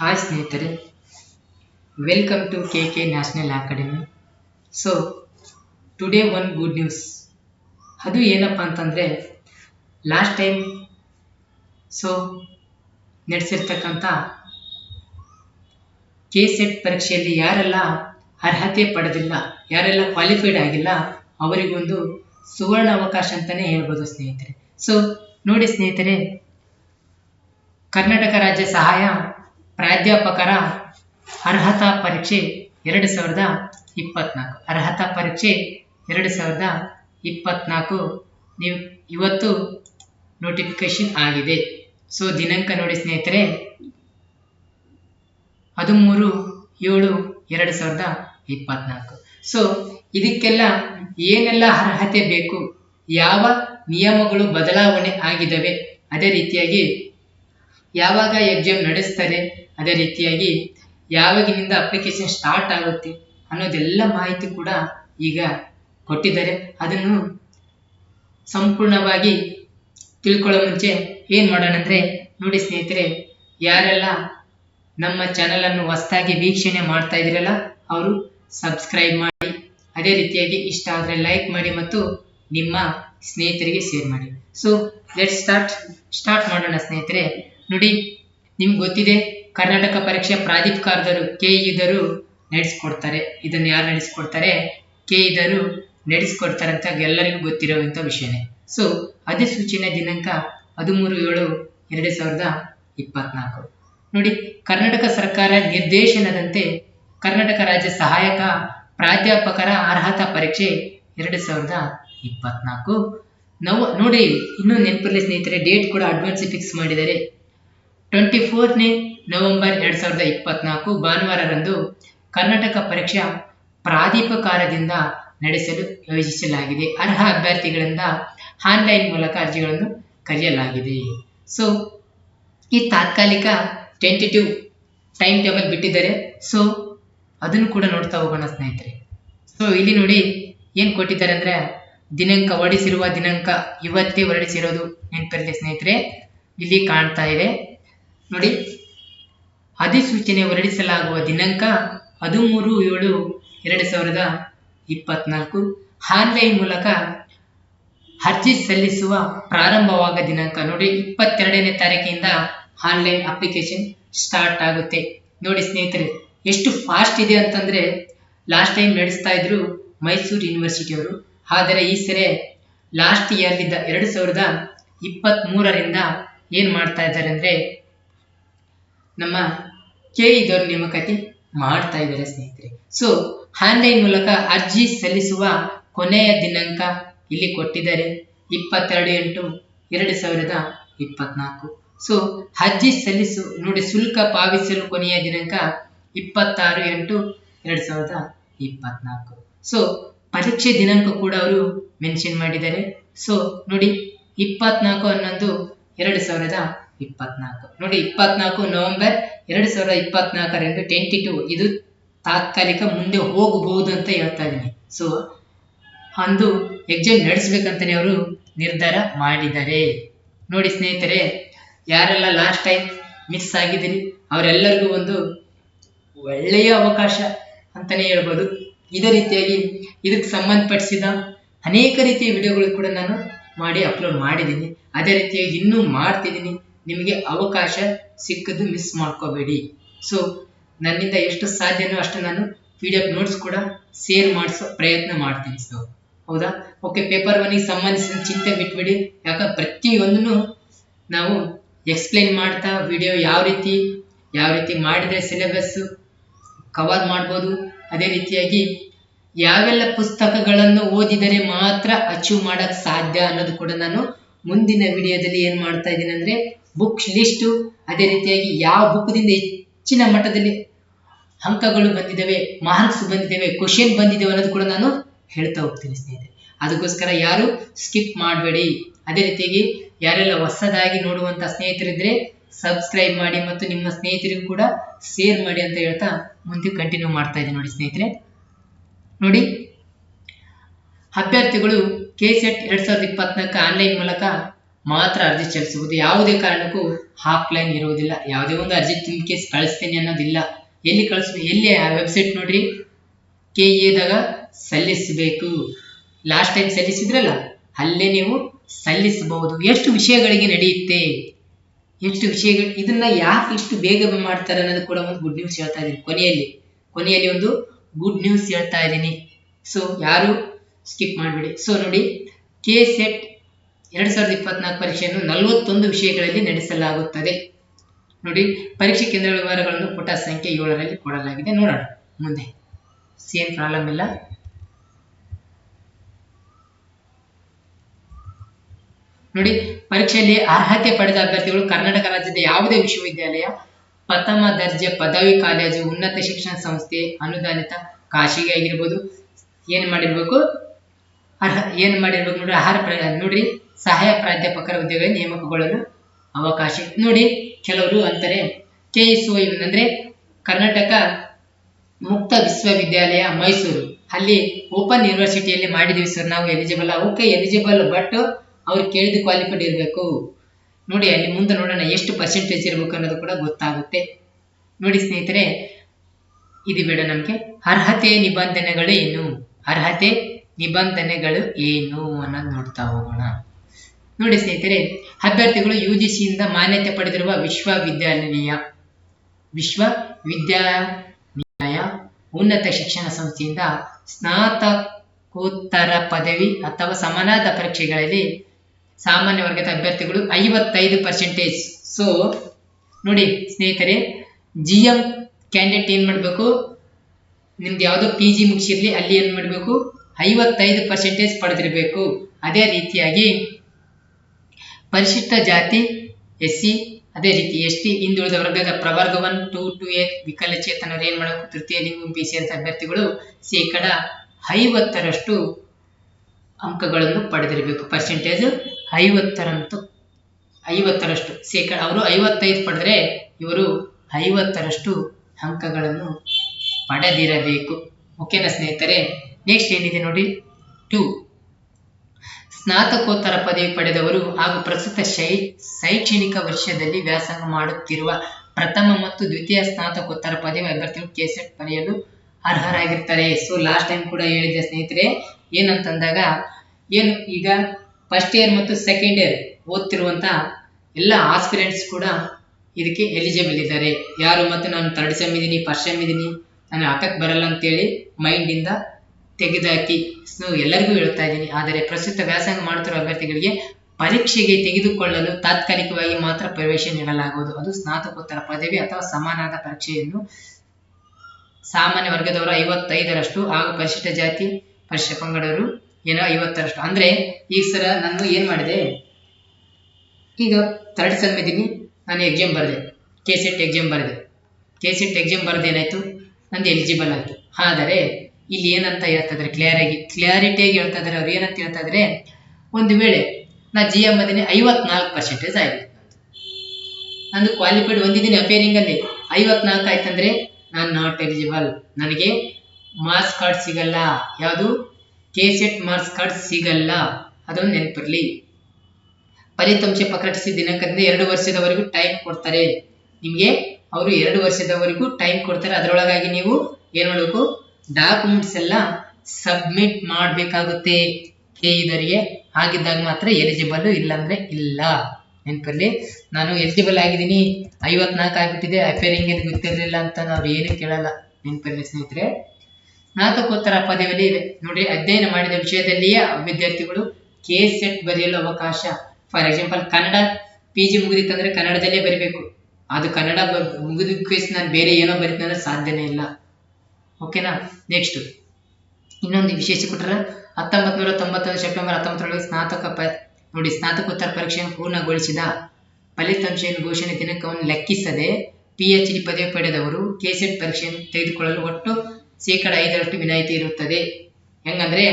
Hi ಸ್ನೇಹಿತರೆ. Welcome to K K national academy so today one good news ಅದು ಏನಪ್ಪ ಅಂತಂದರೆ ಲಾಸ್ಟ್ ಟೈಮ್ ಸೊ ನಡೆಸಿರ್ತಕ್ಕಂಥ ಕೆ ಸೆಟ್ ಪರೀಕ್ಷೆಯಲ್ಲಿ ಯಾರೆಲ್ಲ ಅರ್ಹತೆ ಪಡೆದಿಲ್ಲ, ಯಾರೆಲ್ಲ ಕ್ವಾಲಿಫೈಡ್ ಆಗಿಲ್ಲ, ಅವರಿಗೊಂದು ಸುವರ್ಣ ಅವಕಾಶ ಅಂತಲೇ ಹೇಳ್ಬೋದು ಸ್ನೇಹಿತರೆ. ಸೊ ನೋಡಿ ಸ್ನೇಹಿತರೆ, ಕರ್ನಾಟಕ ರಾಜ್ಯ ಸಹಾಯ ಪ್ರಾಧ್ಯಾಪಕರ ಅರ್ಹತಾ ಪರೀಕ್ಷೆ ಎರಡು ಸಾವಿರದ ಇಪ್ಪತ್ನಾಲ್ಕು. ಅರ್ಹತಾ ಪರೀಕ್ಷೆ ಎರಡು ಸಾವಿರದ ಇಪ್ಪತ್ನಾಲ್ಕು. ನೀವು ಇವತ್ತು ನೋಟಿಫಿಕೇಶನ್ ಆಗಿದೆ. ಸೊ ದಿನಾಂಕ ನೋಡಿ ಸ್ನೇಹಿತರೆ. ಹದಿಮೂರು ಏಳು ಎರಡು ಸಾವಿರದ ಇಪ್ಪತ್ನಾಲ್ಕು. ಸೊ ಇದಕ್ಕೆಲ್ಲ ಏನೆಲ್ಲ ಅರ್ಹತೆ ಬೇಕು? ಯಾವ ನಿಯಮಗಳು ಬದಲಾವಣೆ ಆಗಿದ್ದಾವೆ? ಅದೇ ರೀತಿಯಾಗಿ ಯಾವಾಗ ಎಕ್ಸಾಮ್ ನಡೆಸ್ತಾರೆ? ಅದೇ ರೀತಿಯಾಗಿ ಯಾವಾಗಿನಿಂದ ಅಪ್ಲಿಕೇಶನ್ ಸ್ಟಾರ್ಟ್ ಆಗುತ್ತೆ ಅನ್ನೋದೆಲ್ಲ ಮಾಹಿತಿ ಕೂಡ ಈಗ ಕೊಟ್ಟಿದ್ದಾರೆ. ಅದನ್ನು ಸಂಪೂರ್ಣವಾಗಿ ತಿಳ್ಕೊಳ್ಳೋ ಮುಂಚೆ ಏನು ಮಾಡೋಣ ಅಂದರೆ ನೋಡಿ ಸ್ನೇಹಿತರೆ, ಯಾರೆಲ್ಲ ನಮ್ಮ ಚಾನಲನ್ನು ಹೊಸದಾಗಿ ವೀಕ್ಷಣೆ ಮಾಡ್ತಾ ಇದ್ರಲ್ಲ ಅವರು ಸಬ್ಸ್ಕ್ರೈಬ್ ಮಾಡಿ, ಅದೇ ರೀತಿಯಾಗಿ ಇಷ್ಟ ಆದರೆ ಲೈಕ್ ಮಾಡಿ ಮತ್ತು ನಿಮ್ಮ ಸ್ನೇಹಿತರಿಗೆ ಶೇರ್ ಮಾಡಿ. ಸೊ ಲೆಟ್ ಸ್ಟಾರ್ಟ್ ಸ್ಟಾರ್ಟ್ ಮಾಡೋಣ ಸ್ನೇಹಿತರೆ. ನೋಡಿ, ನಿಮ್ಗೆ ಗೊತ್ತಿದೆ ಕರ್ನಾಟಕ ಪರೀಕ್ಷೆ ಪ್ರಾಧಿಕಾರದರು ಕೆ ಇದರು ನಡೆಸ್ಕೊಡ್ತಾರೆ. ಇದನ್ನು ಯಾರು ನಡೆಸ್ಕೊಡ್ತಾರೆ? ಕೆ ಇದರು ನಡೆಸ್ಕೊಡ್ತಾರೆ ಅಂತ ಎಲ್ಲರಿಗೂ ಗೊತ್ತಿರುವಂಥ ವಿಷಯನೇ. ಸೊ ಅಧಿಸೂಚನೆ ದಿನಾಂಕ ಹದಿಮೂರು ಏಳು ಎರಡು ಸಾವಿರದ ಇಪ್ಪತ್ನಾಲ್ಕು. ನೋಡಿ, ಕರ್ನಾಟಕ ಸರ್ಕಾರ ನಿರ್ದೇಶನದಂತೆ ಕರ್ನಾಟಕ ರಾಜ್ಯ ಸಹಾಯಕ ಪ್ರಾಧ್ಯಾಪಕರ ಅರ್ಹತಾ ಪರೀಕ್ಷೆ ಎರಡು ಸಾವಿರದ ಇಪ್ಪತ್ನಾಲ್ಕು. ನಾವು ನೋಡಿ, ಇನ್ನೂ ನೆನಪಿರಲಿ ಸ್ನೇಹಿತರೆ, ಡೇಟ್ ಕೂಡ ಅಡ್ವಾನ್ಸ್ ಫಿಕ್ಸ್ ಮಾಡಿದ್ದಾರೆ. ಟ್ವೆಂಟಿ ಫೋರ್ನೇ ನವೆಂಬರ್ ಎರಡು ಸಾವಿರದ ಇಪ್ಪತ್ನಾಲ್ಕು ಭಾನುವಾರರಂದು ಕರ್ನಾಟಕ ಪರೀಕ್ಷಾ ಪ್ರಾಧಿಪಕಾರದಿಂದ ನಡೆಸಲು ಯೋಜಿಸಲಾಗಿದೆ. ಅರ್ಹ ಅಭ್ಯರ್ಥಿಗಳಿಂದ ಆನ್ಲೈನ್ ಮೂಲಕ ಅರ್ಜಿಗಳನ್ನು ಕರೆಯಲಾಗಿದೆ. ಸೊ ಈ ತಾತ್ಕಾಲಿಕ ಟೆಂಟೇಟಿವ್ ಟೈಮ್ ಟೇಬಲ್ ಬಿಟ್ಟಿದ್ದಾರೆ. ಸೊ ಅದನ್ನು ಕೂಡ ನೋಡ್ತಾ ಹೋಗೋಣ ಸ್ನೇಹಿತರೆ. ಸೊ ಇಲ್ಲಿ ನೋಡಿ ಏನು ಕೊಟ್ಟಿದ್ದಾರೆ ಅಂದರೆ ದಿನಾಂಕ ಹೊರಡಿಸಿರುವ ದಿನಾಂಕ ಇವತ್ತೇ ಹೊರಡಿಸಿರೋದು ನೆನಪಿರಲಿ ಸ್ನೇಹಿತರೆ. ಇಲ್ಲಿ ಕಾಣ್ತಾ ಇದೆ. ನೋಡಿ, ಅಧಿಸೂಚನೆ ಹೊರಡಿಸಲಾಗುವ ದಿನಾಂಕ ಹದಿಮೂರು ಏಳು ಎರಡು ಸಾವಿರದ ಇಪ್ಪತ್ನಾಲ್ಕು. ಆನ್ಲೈನ್ ಮೂಲಕ ಅರ್ಜಿ ಸಲ್ಲಿಸುವ ಪ್ರಾರಂಭವಾದ ದಿನಾಂಕ ನೋಡಿ, ಇಪ್ಪತ್ತೆರಡನೇ ತಾರೀಕಿಂದ ಆನ್ಲೈನ್ ಅಪ್ಲಿಕೇಶನ್ ಸ್ಟಾರ್ಟ್ ಆಗುತ್ತೆ. ನೋಡಿ ಸ್ನೇಹಿತರೆ, ಎಷ್ಟು ಫಾಸ್ಟ್ ಇದೆ ಅಂತಂದರೆ, ಲಾಸ್ಟ್ ಟೈಮ್ ನಡೆಸ್ತಾ ಇದ್ರು ಮೈಸೂರು ಯೂನಿವರ್ಸಿಟಿ ಅವರು ಆದರೆ ಈ ಸರಿ ಲಾಸ್ಟ್ ಇಯರ್ಲಿದ್ದ ಎರಡು ಸಾವಿರದ ಇಪ್ಪತ್ತ್ಮೂರರಿಂದ ಏನು ಮಾಡ್ತಾ ಇದ್ದಾರೆ ಅಂದರೆ ನಮ್ಮ ಕೆ ಇದರ ನೇಮಕಾತಿ ಮಾಡ್ತಾ ಇದ್ದಾರೆ ಸ್ನೇಹಿತರೆ. ಸೊ ಆನ್ಲೈನ್ ಮೂಲಕ ಅರ್ಜಿ ಸಲ್ಲಿಸುವ ಕೊನೆಯ ದಿನಾಂಕ ಇಲ್ಲಿ ಕೊಟ್ಟಿದ್ದಾರೆ. ಇಪ್ಪತ್ತೆರಡು ಎಂಟು ಎರಡು ಸಾವಿರದ ಇಪ್ಪತ್ನಾಲ್ಕು. ಸೊ ಅರ್ಜಿ ಸಲ್ಲಿಸು, ನೋಡಿ ಶುಲ್ಕ ಪಾವತಿಸಲು ಕೊನೆಯ ದಿನಾಂಕ ಇಪ್ಪತ್ತಾರು ಎಂಟು ಎರಡು ಸಾವಿರದ ಇಪ್ಪತ್ನಾಲ್ಕು. ಸೊ ಪರೀಕ್ಷೆ ದಿನಾಂಕ ಕೂಡ ಅವರು ಮೆನ್ಷನ್ ಮಾಡಿದ್ದಾರೆ. ಸೊ ನೋಡಿ ಇಪ್ಪತ್ನಾಲ್ಕು ಹನ್ನೊಂದು ಎರಡು ಸಾವಿರದ ಇಪ್ಪತ್ನಾಲ್ಕು. ನೋಡಿ, ಇಪ್ಪತ್ನಾಲ್ಕು ನವೆಂಬರ್ ಎರಡು ಸಾವಿರದ ಇಪ್ಪತ್ನಾಲ್ಕರಂದು ಟ್ವೆಂಟಿ ಟು ಇದು ತಾತ್ಕಾಲಿಕ ಮುಂದೆ ಹೋಗಬಹುದು ಅಂತ ಹೇಳ್ತಾ ಇದ್ದೀನಿ. ಸೊ ಅಂದು ಎಕ್ಸಾಮ್ ನಡೆಸ್ಬೇಕಂತಾನೆ ಅವರು ನಿರ್ಧಾರ ಮಾಡಿದ್ದಾರೆ. ನೋಡಿ ಸ್ನೇಹಿತರೆ, ಯಾರೆಲ್ಲ ಲಾಸ್ಟ್ ಟೈಮ್ ಮಿಸ್ ಆಗಿದ್ದೀರಿ, ಅವರೆಲ್ಲರಿಗೂ ಒಂದು ಒಳ್ಳೆಯ ಅವಕಾಶ ಅಂತಲೇ ಹೇಳ್ಬೋದು. ಇದೇ ರೀತಿಯಾಗಿ ಇದಕ್ಕೆ ಸಂಬಂಧಪಡಿಸಿದ ಅನೇಕ ರೀತಿಯ ವಿಡಿಯೋಗಳು ಕೂಡ ನಾನು ಮಾಡಿ ಅಪ್ಲೋಡ್ ಮಾಡಿದ್ದೀನಿ. ಅದೇ ರೀತಿಯಾಗಿ ಇನ್ನೂ ಮಾಡ್ತಿದ್ದೀನಿ. ನಿಮಗೆ ಅವಕಾಶ ಸಿಕ್ಕದು ಮಿಸ್ ಮಾಡ್ಕೋಬೇಡಿ. ಸೊ ನನ್ನಿಂದ ಎಷ್ಟು ಸಾಧ್ಯನೋ ಅಷ್ಟು ನಾನು ಪಿ ಡಿ ಎಫ್ ನೋಟ್ಸ್ ಕೂಡ ಶೇರ್ ಮಾಡಿಸೋ ಪ್ರಯತ್ನ ಮಾಡ್ತೀನಿ ಸೊ ಹೌದಾ? ಓಕೆ ಪೇಪರ್ ಒನ್ಗೆ ಸಂಬಂಧಿಸಿದ ಚಿಂತೆ ಬಿಟ್ಬಿಡಿ. ಯಾಕಂದ್ರೆ ಪ್ರತಿಯೊಂದನ್ನು ನಾವು ಎಕ್ಸ್ಪ್ಲೈನ್ ಮಾಡ್ತಾ ವಿಡಿಯೋ ಯಾವ ರೀತಿ ಯಾವ ರೀತಿ ಮಾಡಿದರೆ ಸಿಲೆಬಸ್ಸು ಕವರ್ ಮಾಡ್ಬೋದು. ಅದೇ ರೀತಿಯಾಗಿ ಯಾವೆಲ್ಲ ಪುಸ್ತಕಗಳನ್ನು ಓದಿದರೆ ಮಾತ್ರ ಅಚೀವ್ ಮಾಡೋಕ್ಕೆ ಸಾಧ್ಯ ಅನ್ನೋದು ಕೂಡ ನಾನು ಮುಂದಿನ ವಿಡಿಯೋದಲ್ಲಿ ಏನು ಮಾಡ್ತಾ ಇದ್ದೀನಿ ಅಂದರೆ ಬುಕ್ ಲಿಸ್ಟು ಅದೇ ರೀತಿಯಾಗಿ ಯಾವ ಬುಕ್ದಿಂದ ಹೆಚ್ಚಿನ ಮಟ್ಟದಲ್ಲಿ ಅಂಕಗಳು ಬಂದಿದ್ದಾವೆ ಮಾರ್ಕ್ಸ್ ಬಂದಿದ್ದಾವೆ ಕ್ವಶನ್ ಬಂದಿದ್ದಾವೆ ಅನ್ನೋದು ಕೂಡ ನಾನು ಹೇಳ್ತಾ ಹೋಗ್ತೀನಿ ಸ್ನೇಹಿತರೆ. ಅದಕ್ಕೋಸ್ಕರ ಯಾರು ಸ್ಕಿಪ್ ಮಾಡಬೇಡಿ. ಅದೇ ರೀತಿಯಾಗಿ ಯಾರೆಲ್ಲ ಹೊಸದಾಗಿ ನೋಡುವಂಥ ಸ್ನೇಹಿತರಿದ್ರೆ ಸಬ್ಸ್ಕ್ರೈಬ್ ಮಾಡಿ ಮತ್ತು ನಿಮ್ಮ ಸ್ನೇಹಿತರಿಗೂ ಕೂಡ ಶೇರ್ ಮಾಡಿ ಅಂತ ಹೇಳ್ತಾ ಮುಂದೆ ಕಂಟಿನ್ಯೂ ಮಾಡ್ತಾ ಇದ್ದೀನಿ ನೋಡಿ ಸ್ನೇಹಿತರೆ. ನೋಡಿ, ಅಭ್ಯರ್ಥಿಗಳು ಕೆ ಸೆಟ್ ಎರಡು ಸಾವಿರದ ಇಪ್ಪತ್ನಾಲ್ಕು ಆನ್ಲೈನ್ ಮೂಲಕ ಮಾತ್ರ ಅರ್ಜಿ ಸಲ್ಲಿಸಬಹುದು. ಯಾವುದೇ ಕಾರಣಕ್ಕೂ ಹಾಫ್ ಲೈನ್ ಇರುವುದಿಲ್ಲ. ಯಾವುದೇ ಒಂದು ಅರ್ಜಿ ತಿನ್ ಕೇಸ್ ಕಳಿಸ್ತೇನೆ ಅನ್ನೋದಿಲ್ಲ. ಎಲ್ಲಿ ಕಳಿಸ್ಬೇಕು? ಎಲ್ಲಿ ಆ ವೆಬ್ಸೈಟ್ ನೋಡ್ರಿ? ಕೆ ಎದಾಗ ಸಲ್ಲಿಸಬೇಕು. ಲಾಸ್ಟ್ ಟೈಮ್ ಸಲ್ಲಿಸಿದ್ರಲ್ಲ, ಅಲ್ಲೇ ನೀವು ಸಲ್ಲಿಸಬಹುದು. ಎಷ್ಟು ವಿಷಯಗಳಿಗೆ ನಡೆಯುತ್ತೆ? ಎಷ್ಟು ವಿಷಯಗಳು, ಇದನ್ನ ಯಾಕೆ ಇಷ್ಟು ಬೇಗ ಮಾಡ್ತಾರೆ ಅನ್ನೋದು ಕೂಡ ಒಂದು ಗುಡ್ ನ್ಯೂಸ್ ಹೇಳ್ತಾ ಇದ್ದೀನಿ ಕೊನೆಯಲ್ಲಿ. ಕೊನೆಯಲ್ಲಿ ಒಂದು ಗುಡ್ ನ್ಯೂಸ್ ಹೇಳ್ತಾ ಇದ್ದೀನಿ ಸೊ ಯಾರು ಸ್ಕಿಪ್ ಮಾಡಬೇಡಿ. ಸೊ ನೋಡಿ ಕೆ ಸೆಟ್ ಎರಡ್ ಸಾವಿರದ ಇಪ್ಪತ್ನಾಲ್ಕು ಪರೀಕ್ಷೆಯನ್ನು ನಲವತ್ತೊಂದು ವಿಷಯಗಳಲ್ಲಿ ನಡೆಸಲಾಗುತ್ತದೆ. ನೋಡಿ, ಪರೀಕ್ಷೆ ಕೇಂದ್ರಗಳ ವಿವರಗಳನ್ನು ಪುಟ ಸಂಖ್ಯೆ ಏಳರಲ್ಲಿ ಕೊಡಲಾಗಿದೆ. ನೋಡೋಣ. ಮುಂದೆ. ಸೇಮ್ ಪ್ರಾಬ್ಲಮ್ ಇಲ್ಲ. ನೋಡಿ, ಪರೀಕ್ಷೆಯಲ್ಲಿ ಅರ್ಹತೆ ಪಡೆದ ಅಭ್ಯರ್ಥಿಗಳು ಕರ್ನಾಟಕ ರಾಜ್ಯದ ಯಾವುದೇ ವಿಶ್ವವಿದ್ಯಾಲಯ ಪ್ರಥಮ ದರ್ಜೆ ಪದವಿ ಕಾಲೇಜು, ಉನ್ನತ ಶಿಕ್ಷಣ ಸಂಸ್ಥೆ, ಅನುದಾನಿತ ಖಾಸಗಿ ಆಗಿರ್ಬೋದು. ಏನ್ ಮಾಡಿರ್ಬೇಕು? ಅರ್ಹ, ಏನ್ ಮಾಡಿರ್ಬೇಕು? ನೋಡ್ರಿ ಆಹಾರ ನೋಡ್ರಿ. ಸಹಾಯ ಪ್ರಾಧ್ಯಾಪಕರ ಹುದ್ದೆಗಳಿಗೆ ನೇಮಕಗೊಳ್ಳಲು ಅವಕಾಶ. ನೋಡಿ, ಕೆಲವರು ಅಂತಾರೆ ಕೆ ಎಸ್ ಒ ಅಂದ್ರೆ ಕರ್ನಾಟಕ ಮುಕ್ತ ವಿಶ್ವವಿದ್ಯಾಲಯ ಮೈಸೂರು. ಅಲ್ಲಿ ಓಪನ್ ಯೂನಿವರ್ಸಿಟಿಯಲ್ಲಿ ಮಾಡಿದೀವಿ ಸರ್ ನಾವು, ಎಲಿಜಿಬಲ್. ಓಕೆ ಎಲಿಜಿಬಲ್, ಬಟ್ ಅವ್ರು ಕೇಳಿದ ಕ್ವಾಲಿಫೈಡ್ ಇರಬೇಕು. ನೋಡಿ, ಅಲ್ಲಿ ಮುಂದೆ ನೋಡೋಣ ಎಷ್ಟು ಪರ್ಸೆಂಟೇಜ್ ಇರಬೇಕು ಅನ್ನೋದು ಕೂಡ ಗೊತ್ತಾಗುತ್ತೆ. ನೋಡಿ ಸ್ನೇಹಿತರೆ, ಇದು ಬೇಡ ನಮಗೆ. ಅರ್ಹತೆ ನಿಬಂಧನೆಗಳು ಏನು? ಅರ್ಹತೆ ನಿಬಂಧನೆಗಳು ಏನು ಅನ್ನೋದು ನೋಡ್ತಾ ಹೋಗೋಣ. ನೋಡಿ ಸ್ನೇಹಿತರೆ, ಅಭ್ಯರ್ಥಿಗಳು ಯು ಜಿ ಸಿಯಿಂದ ಮಾನ್ಯತೆ ಪಡೆದಿರುವ ವಿಶ್ವವಿದ್ಯಾನಿಲಯ. ವಿಶ್ವವಿದ್ಯಾನಿಲಯ ಉನ್ನತ ಶಿಕ್ಷಣ ಸಂಸ್ಥೆಯಿಂದ ಸ್ನಾತಕೋತ್ತರ ಪದವಿ ಅಥವಾ ಸಮನಾದ ಪರೀಕ್ಷೆಗಳಲ್ಲಿ ಸಾಮಾನ್ಯ ವರ್ಗದ ಅಭ್ಯರ್ಥಿಗಳು ಐವತ್ತೈದು ಪರ್ಸೆಂಟೇಜ್ ಸೊ ನೋಡಿ ಸ್ನೇಹಿತರೆ ಜಿ ಎಂ ಕ್ಯಾಂಡಿಡೇಟ್ ಏನು ಮಾಡಬೇಕು? ನಿಮ್ದು ಯಾವುದೋ ಪಿ ಜಿ ಮುಗಿಸಿರ್ಲಿ, ಅಲ್ಲಿ ಏನು ಮಾಡಬೇಕು? ಐವತ್ತೈದು ಪರ್ಸೆಂಟೇಜ್ ಪಡೆದಿರಬೇಕು. ಅದೇ ರೀತಿಯಾಗಿ ಪರಿಶಿಷ್ಟ ಜಾತಿ ಎಸ್ ಸಿ ಅದೇ ರೀತಿ ಎಸ್ ಟಿ ಹಿಂದುಳಿದ ವರ್ಗದ ಪ್ರವರ್ಗ ಒನ್ ಟು ಟು ಎ ವಿಕಲಚೇತನರು ಏನ್ ಮಾಡಬೇಕು? ತೃತೀಯ ಲಿಂಗ ಪಿ ಸಿ ಅಭ್ಯರ್ಥಿಗಳು ಶೇಕಡ ಐವತ್ತರಷ್ಟು ಅಂಕಗಳನ್ನು ಪಡೆದಿರಬೇಕು. ಪರ್ಸೆಂಟೇಜ್ ಐವತ್ತರಂತೂ, ಐವತ್ತರಷ್ಟು ಶೇಕಡ, ಅವರು ಐವತ್ತೈದು ಪಡೆದ್ರೆ ಇವರು ಐವತ್ತರಷ್ಟು ಅಂಕಗಳನ್ನು ಪಡೆದಿರಬೇಕು. ಓಕೆನಾ ಸ್ನೇಹಿತರೆ ನೆಕ್ಸ್ಟ್ ಏನಿದೆ ನೋಡಿ? ಟು ಸ್ನಾತಕೋತ್ತರ ಪದವಿ ಪಡೆದವರು ಹಾಗೂ ಪ್ರಸ್ತುತ ಶೈ, ಶೈಕ್ಷಣಿಕ ವರ್ಷದಲ್ಲಿ ವ್ಯಾಸಂಗ ಮಾಡುತ್ತಿರುವ ಪ್ರಥಮ ಮತ್ತು ದ್ವಿತೀಯ ಸ್ನಾತಕೋತ್ತರ ಪದವಿ ಅಭ್ಯರ್ಥಿಗಳು ಕೆಸೆಟ್ ಪಡೆಯಲು ಅರ್ಹರಾಗಿರ್ತಾರೆ ಸೊ ಲಾಸ್ಟ್ ಟೈಮ್ ಕೂಡ ಹೇಳಿದ್ದೆ ಸ್ನೇಹಿತರೆ, ಏನಂತಂದಾಗ, ಏನು ಈಗ ಫಸ್ಟ್ ಇಯರ್ ಮತ್ತು ಸೆಕೆಂಡ್ ಇಯರ್ ಓದ್ತಿರುವಂಥ ಎಲ್ಲ ಆಸ್ಪಿರೆಂಟ್ಸ್ ಕೂಡ ಇದಕ್ಕೆ ಎಲಿಜಿಬಲ್ ಇದ್ದಾರೆ. ಯಾರು ಮತ್ತು ನಾನು ಥರ್ಡ್ ಸೆಮ್ ಇದ್ದೀನಿ ಫಸ್ಟ್ ಸೆಮ್ ಇದ್ದೀನಿ, ನಾನು ಹಾಕಕ್ಕೆ ಬರಲ್ಲ ಅಂತೇಳಿ ಮೈಂಡಿಂದ ತೆಗೆದುಹಾಕಿ ಎಲ್ಲರಿಗೂ ಹೇಳ್ತಾ ಇದ್ದೀನಿ. ಆದರೆ ಪ್ರಸ್ತುತ ವ್ಯಾಸಂಗ ಮಾಡುತ್ತಿರುವ ಅಭ್ಯರ್ಥಿಗಳಿಗೆ ಪರೀಕ್ಷೆಗೆ ತೆಗೆದುಕೊಳ್ಳಲು ತಾತ್ಕಾಲಿಕವಾಗಿ ಮಾತ್ರ ಪ್ರವೇಶ ನೀಡಲಾಗುವುದು. ಅದು ಸ್ನಾತಕೋತ್ತರ ಪದವಿ ಅಥವಾ ಸಮಾನಾದ ಪರೀಕ್ಷೆಯನ್ನು ಸಾಮಾನ್ಯ ವರ್ಗದವರು ಐವತ್ತೈದರಷ್ಟು ಹಾಗೂ ಪರಿಶಿಷ್ಟ ಜಾತಿ ಪರಿಶಿಷ್ಟ ಪಂಗಡವರು ಏನೋ ಐವತ್ತರಷ್ಟು. ಅಂದ್ರೆ ಈ ಸರ ನಾನು ಏನ್ ಮಾಡಿದೆ? ಈಗ ತರ್ಡ್ ಸೆಮ್ ಇದ್ದೀನಿ. ನಾನು ಎಕ್ಸಾಮ್ ಬರೆದೆ. ಕೆ ಸೆಟ್ ಎಕ್ಸಾಮ್ ಬರೆದೆ. ಕೆ ಸೆಟ್ ಎಕ್ಸಾಮ್ ಬರೆದೇನಾಯ್ತು? ನಂದು ಎಲಿಜಿಬಲ್ ಆಯ್ತು. ಆದರೆ ಇಲ್ಲಿ ಏನಂತ ಹೇಳ್ತಾ ಇದ್ದಾರೆ ಕ್ಲಿಯರ್ ಆಗಿ ಕ್ಲಿಯಾರಿಟಿಯಾಗಿ ಹೇಳ್ತಾ ಇದ್ರೆ ಅವ್ರು ಏನಂತ ಹೇಳ್ತಾ ಇದ್ರೆ ಒಂದು ವೇಳೆ ನಾ ಜಿ ಎಂ ಬಂದಿನಿ ಐವತ್ನಾಲ್ಕು ಪರ್ಸೆಂಟೇಜ್ ಆಗಿದೆ ನಂದು ಕ್ವಾಲಿಫೈಡ್ ಹೊಂದಿದ್ದೀನಿ ಅಪೇರಿಂಗ್ ಅಲ್ಲಿ. ಐವತ್ನಾಲ್ಕು ಆಯ್ತಂದ್ರೆ ನಾನು ನಾಟ್ ಎಲಿಜಿಬಲ್ ನನಗೆ ಮಾರ್ಕ್ಸ್ ಕಾರ್ಡ್ ಸಿಗಲ್ಲ. ಯಾವುದು? ಕೆ ಸೆಟ್ ಮಾರ್ಕ್ಸ್ ಕಾರ್ಡ್ ಸಿಗಲ್ಲ. ಅದೊಂದು ನೆನಪಿರ್ಲಿ. ಫಲಿತಾಂಶ ಪ್ರಕಟಿಸಿದ ದಿನಾಂಕದಿಂದ ಎರಡು ವರ್ಷದವರೆಗೂ ಟೈಮ್ ಕೊಡ್ತಾರೆ. ನಿಮಗೆ ಅವರು ಎರಡು ವರ್ಷದವರೆಗೂ ಟೈಮ್ ಕೊಡ್ತಾರೆ. ಅದರೊಳಗಾಗಿ ನೀವು ಏನ್ ಮಾಡಬೇಕು? ಡಾಕ್ಯುಮೆಂಟ್ಸ್ ಎಲ್ಲ ಸಬ್ಮಿಟ್ ಮಾಡಬೇಕಾಗುತ್ತೆ. ಕೆ ಇದರಿಗೆ ಹಾಗಿದ್ದಾಗ ಮಾತ್ರ ಎಲಿಜಿಬಲ್ ಇಲ್ಲಾಂದ್ರೆ ಇಲ್ಲ. ನೆನಪಲ್ಲಿ, ನಾನು ಎಲಿಜಿಬಲ್ ಆಗಿದ್ದೀನಿ. ಐವತ್ನಾಲ್ಕು ಆಗ್ಬಿಟ್ಟಿದೆ. ಅಫೇರಿಂಗ್ ಏನು ಗೊತ್ತಿರಲಿಲ್ಲ ಅಂತ ನಾವು ಏನು ಕೇಳಲ್ಲ. ನೆನಪಲ್ಲಿ ಸ್ನೇಹಿತರೆ. ಸ್ನಾತಕೋತ್ತರ ಪದವಿಯಲ್ಲಿ ಇದೆ. ನೋಡಿ, ಅಧ್ಯಯನ ಮಾಡಿದ ವಿಷಯದಲ್ಲಿಯೇ ವಿದ್ಯಾರ್ಥಿಗಳು ಕೆ ಸೆಟ್ ಬರೆಯಲು ಅವಕಾಶ. For example Kannada P G ಮುಗಿದಿತ್ತಂದ್ರೆ ಕನ್ನಡದಲ್ಲೇ ಬರಿಬೇಕು. ಅದು ಕನ್ನಡ ಮುಗಿದ ಕ್ವೇಸ್ ನಾನು ಬೇರೆ ಏನೋ ಬರೀತಂದ್ರೆ ಸಾಧ್ಯನೇ ಇಲ್ಲ. ಓಕೆನಾ ನೆಕ್ಸ್ಟ್ ಇನ್ನೊಂದು ವಿಶೇಷ ಕೊಟ್ಟರೆ ಹತ್ತೊಂಬತ್ತು ನೂರ ತೊಂಬತ್ತೊಂದು ಸೆಪ್ಟೆಂಬರ್ ಹತ್ತೊಂಬತ್ತರೊಳಗೆ ಸ್ನಾತಕ ಪ ನೋಡಿ, ಸ್ನಾತಕೋತ್ತರ ಪರೀಕ್ಷೆಯನ್ನು ಪೂರ್ಣಗೊಳಿಸಿದ ಫಲಿತಾಂಶವನ್ನು ಘೋಷಣೆ ದಿನಾಂಕವನ್ನು ಲೆಕ್ಕಿಸದೆ ಪಿ ಎಚ್ ಡಿ ಪದವಿ ಪಡೆದವರು ಕೆಸೆಟ್ ಪರೀಕ್ಷೆಯನ್ನು ತೆಗೆದುಕೊಳ್ಳಲು ಒಟ್ಟು ಶೇಕಡ ಐದರಷ್ಟು ವಿನಾಯಿತಿ ಇರುತ್ತದೆ. ಹೆಂಗಂದ್ರೆ,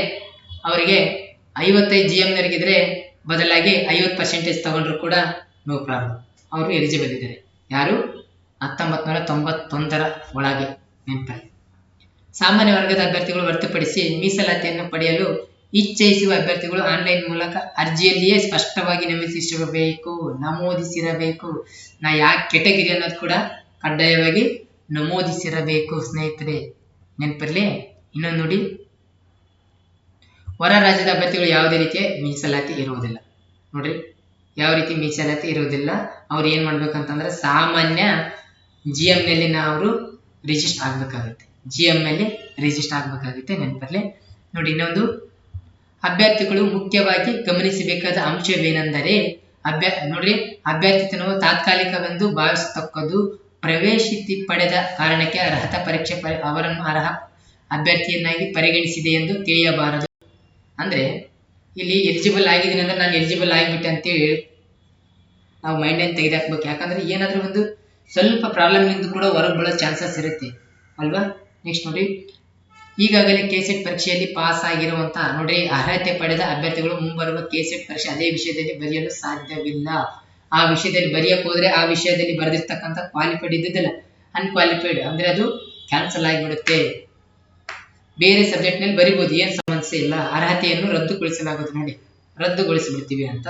ಅವರಿಗೆ ಐವತ್ತೈದು ಜಿ ಎಮ್ನವರಿಗಿದ್ರೆ ಬದಲಾಗಿ ಐವತ್ತು ಪರ್ಸೆಂಟೇಜ್ ತಗೊಂಡ್ರು ಕೂಡ ನೋ ಪ್ರಾಬ್ಲಮ್ ಅವರು ಎಲಿಜಿಬಲ್ ಇದ್ದಾರೆ. ಯಾರು? ಹತ್ತೊಂಬತ್ತು ನೂರ ತೊಂಬತ್ತೊಂದರ ಒಳಗೆ. ನೆನಪಲ್ಲಿ ಸಾಮಾನ್ಯ ವರ್ಗದ ಅಭ್ಯರ್ಥಿಗಳು ಹೊರತುಪಡಿಸಿ ಮೀಸಲಾತಿಯನ್ನು ಪಡೆಯಲು ಇಚ್ಛಿಸುವ ಅಭ್ಯರ್ಥಿಗಳು ಆನ್ಲೈನ್ ಮೂಲಕ ಅರ್ಜಿಯಲ್ಲಿಯೇ ಸ್ಪಷ್ಟವಾಗಿ ನಮೂದಿಸಿರಬೇಕು ನಮೂದಿಸಿರಬೇಕು. ನಾ ಯಾವ ಕೆಟಗಿರಿ ಅನ್ನೋದು ಕೂಡ ಕಡ್ಡಾಯವಾಗಿ ನಮೂದಿಸಿರಬೇಕು, ಸ್ನೇಹಿತರೆ. ನೆನಪಿರಲಿ? ಇನ್ನೊಂದು ನೋಡಿ. ಹೊರ ರಾಜ್ಯದ ಅಭ್ಯರ್ಥಿಗಳು ಯಾವುದೇ ರೀತಿಯ ಮೀಸಲಾತಿ ಇರುವುದಿಲ್ಲ. ನೋಡ್ರಿ. ಯಾವ ರೀತಿ ಮೀಸಲಾತಿ ಇರುವುದಿಲ್ಲ. ಅವ್ರು ಏನ್ ಮಾಡ್ಬೇಕಂತಂದ್ರೆ ಸಾಮಾನ್ಯ ಜಿ ಎಂ ನಲ್ಲಿ ಅವರು ರಿಜಿಸ್ಟರ್ ಆಗ್ಬೇಕಾಗುತ್ತೆ. ಜಿ ಎಂ ಎಲ್ ರಿಜಿಸ್ಟರ್ ಆಗಬೇಕಾಗುತ್ತೆ ನೆನಪಲ್ಲಿ. ನೋಡಿ, ಇನ್ನೊಂದು. ಅಭ್ಯರ್ಥಿಗಳು ಮುಖ್ಯವಾಗಿ ಗಮನಿಸಬೇಕಾದ ಅಂಶವೇನೆಂದರೆ, ಅಭ್ಯ ನೋಡ್ರಿ ಅಭ್ಯರ್ಥಿತನವು ತಾತ್ಕಾಲಿಕವೆಂದು ಭಾವಿಸತಕ್ಕದ್ದು ಪ್ರವೇಶಿಸಿ ಪಡೆದ ಕಾರಣಕ್ಕೆ ಅರ್ಹತಾ ಪರೀಕ್ಷೆ ಪರಿ, ಅವರನ್ನು ಅರ್ಹ ಅಭ್ಯರ್ಥಿಯನ್ನಾಗಿ ಪರಿಗಣಿಸಿದೆ ಎಂದು ತಿಳಿಯಬಾರದು. ಅಂದ್ರೆ, ಇಲ್ಲಿ ಎಲಿಜಿಬಲ್ ಆಗಿದ್ದೀನಿ ಅಂದ್ರೆ ನಾನು ಎಲಿಜಿಬಲ್ ಆಗಿಬಿಟ್ಟೆ ಅಂತೇಳಿ ನಾವು ಮೈಂಡನ್ನು ತೆಗೆದಾಕ್ಬೇಕು. ಯಾಕಂದ್ರೆ ಏನಾದ್ರೂ ಒಂದು ಸ್ವಲ್ಪ ಪ್ರಾಬ್ಲಮ್ ಇಂದು ಕೂಡ ಹೊರಗೆ ಬೀಳೋ ಚಾನ್ಸಸ್ ಇರುತ್ತೆ. ಅಲ್ವಾ? ನೆಕ್ಸ್ಟ್ ನೋಡಿ. ಈಗಾಗಲೇ ಕೆಸೆಟ್ ಪರೀಕ್ಷೆಯಲ್ಲಿ ಪಾಸ್ ಆಗಿರುವಂತಹ ನೋಡಿ ಅರ್ಹತೆ ಪಡೆದ ಅಭ್ಯರ್ಥಿಗಳು ಮುಂಬರುವ ಕೆಸೆಟ್ ಪರೀಕ್ಷೆ ಅದೇ ವಿಷಯದಲ್ಲಿ ಬರೆಯಲು ಸಾಧ್ಯವಿಲ್ಲ. ಆ ವಿಷಯದಲ್ಲಿ ಬರೆಯಕ್ಕೆ ಹೋದ್ರೆ ಆ ವಿಷಯದಲ್ಲಿ ಬರೆದಿರ್ತಕ್ಕಂಥ ಕ್ವಾಲಿಫೈಡ್ ಇದ್ದಿದ್ದಿಲ್ಲ ಅನ್ಕ್ವಾಲಿಫೈಡ್ ಅಂದ್ರೆ ಅದು ಕ್ಯಾನ್ಸಲ್ ಆಗಿಬಿಡುತ್ತೆ. ಬೇರೆ ಸಬ್ಜೆಕ್ಟ್ನಲ್ಲಿ ಬರಿಬಹುದು ಏನ್ ಸಮಸ್ಯೆ ಇಲ್ಲ. ಅರ್ಹತೆಯನ್ನು ರದ್ದುಗೊಳಿಸಲಾಗುತ್ತೆ ನೋಡಿ. ರದ್ದುಗೊಳಿಸಿಬಿಡ್ತೀವಿ ಅಂತ